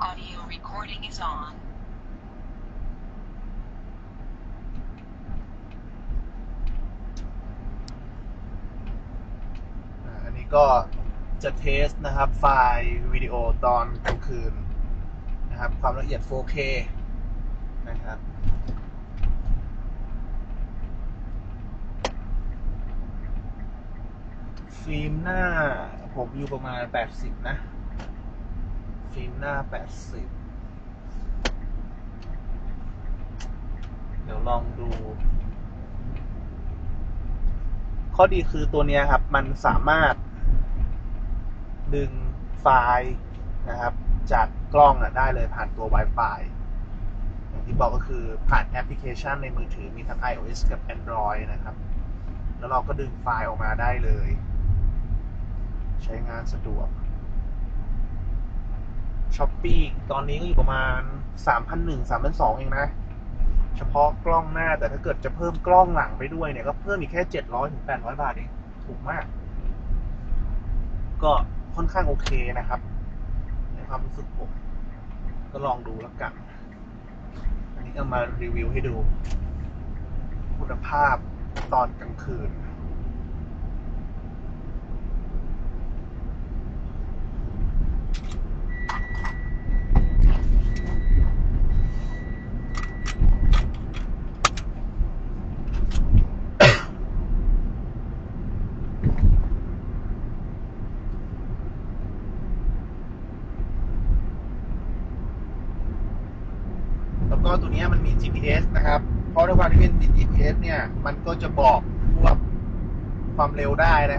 Audio recording is on. อ่าอันนี้ก็จะเทสนะครับไฟล์วิดีโอตอนกลางคืนนะครับความละเอียด 4K นะครับ ฟิล์มหน้าผมอยู่ประมาณ 80 นะ ฟิล์มหน้า80เดี๋ยวลองดู ข้อดีคือตัวนี้ครับ มันสามารถ ดึงไฟล์นะครับ จากกล้องได้เลยผ่านตัว Wi-Fi อย่างที่บอกก็คือผ่านแอปพลิเคชันในมือถือมีทั้ง iOS กับ Android นะครับ แล้วเราก็ดึงไฟล์ออกมาได้เลย ใช้งานสะดวก s h อ p e e ตอนนี้ก็อยู่ประมาณ3,100 3,200เองนะ เฉพาะกล้องหน้าแต่ถ้าเกิดจะเพิ่มกล้องหลังไปด้วยเนี่ยก็เพิ่มอีกแค่700ถึง800บาทเองถูกมาก ก็ค่อนข้างโอเคนะครับในความรู้สึกผมก็ลองดูแล้วกัน อันนี้ก็มารีวิวให้ดู คุณภาพตอนกลางคืน แล้วก็ตัวนี้มันมี GPS นะครับ เพราะด้วยความที่เป็น GPS เนี่ย มันก็จะบอกพวกความเร็วได้นะครับ